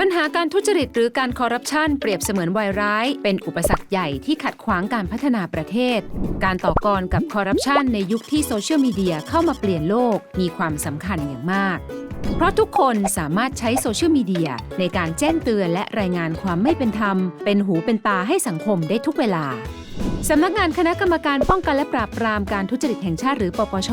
ปัญหาการทุจริตหรือการคอร์รัปชันเปรียบเสมือนวัยร้าย เป็นอุปสรรคใหญ่ที่ขัดขวางการพัฒนาประเทศ การต่อกรกับคอร์รัปชันในยุคที่โซเชียลมีเดียเข้ามาเปลี่ยนโลกมีความสำคัญอย่างมาก เพราะทุกคนสามารถใช้โซเชียลมีเดียในการแจ้งเตือนและรายงานความไม่เป็นธรรม เป็นหูเป็นตาให้สังคมได้ทุกเวลา สำนักงานคณะกรรมการป้องกันและปราบปรามการทุจริตแห่งชาติหรือปปช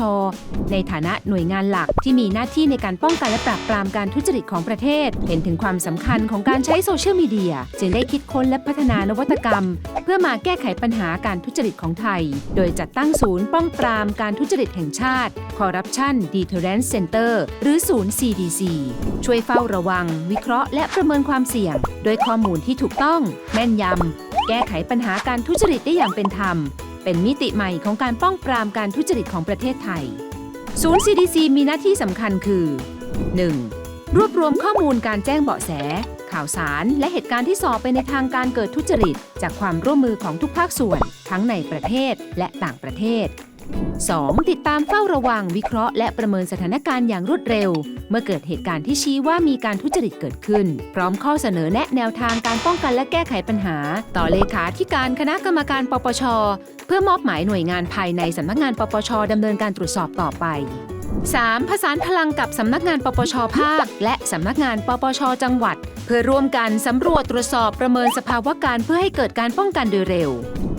ในฐานะหน่วยงานหลักที่มีหน้าที่ในการป้องกันและปราบปรามการทุจริตของประเทศ เห็นถึงความสำคัญของการใช้โซเชียลมีเดีย จึงได้คิดค้นและพัฒนานวัตกรรม เพื่อมาแก้ไขปัญหาการทุจริตของไทย โดยจัดตั้งศูนย์ป้องปรามการทุจริตแห่งชาติ Corruption Deterrence Center หรือศูนย์ CDC ช่วยเฝ้าระวัง วิเคราะห์ และประเมินความเสี่ยง โดยข้อมูลที่ถูกต้อง แม่นยำแก้ไขปัญหาการทุจริตได้อย่างเป็นธรรม เป็นมิติใหม่ของการป้องปรามการทุจริตของประเทศไทย ศูนย์ CDC มีหน้าที่สำคัญคือ 1. รวบรวมข้อมูลการแจ้งเบาะแส ข่าวสารและเหตุการณ์ที่สอบไปในทางการเกิดทุจริต จากความร่วมมือของทุกภาคส่วน ทั้งในประเทศและต่างประเทศ 2. ติดตามเฝ้าระวังวิเคราะห์และประเมินสถานการณ์อย่างรวดเร็ว เมื่อเกิดเหตุการณ์ที่ชี้ว่ามีการทุจริตเกิดขึ้น พร้อมข้อเสนอแนะแนวทางการป้องกันและแก้ไขปัญหา ต่อเลขาธิการคณะกรรมการปปช เพื่อมอบหมายหน่วยงานภายในสำนักงานปปชดำเนินการตรวจสอบต่อไป 3. ผสานพลังกับสำนักงานปปชภาค และสำนักงานปปชจังหวัด เพื่อร่วมกันสำรวจตรวจสอบประเมินสภาวะการเพื่อให้เกิดการป้องกันโดยเร็ว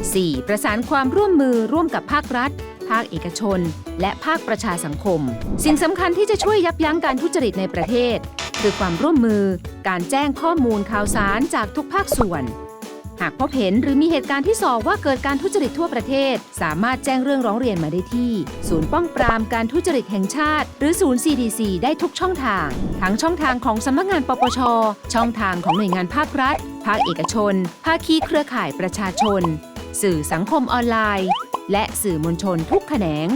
4. ประสานความร่วมมือร่วมกับภาครัฐ ภาคเอกชน และภาคประชาสังคม สิ่งสำคัญที่จะช่วยยับยั้งการทุจริตในประเทศ คือความร่วมมือ การแจ้งข้อมูลข่าวสารจากทุกภาคส่วน หากพบเห็นหรือมีเหตุการณ์ที่สอบว่าเกิดการทุจริตทั่วประเทศ สามารถแจ้งเรื่องร้องเรียนมาได้ที่ ศูนย์ป้องปรามการทุจริตแห่งชาติ หรือศูนย์ CDC ได้ทุกช่องทาง ทั้งช่องทางของสำนักงานปปช ช่องทางของหน่วยงานภาครัฐ ภาคเอกชน ภาคีเครือข่ายประชาชน สื่อสังคมออนไลน์ และสื่อมวลชนทุกแขนง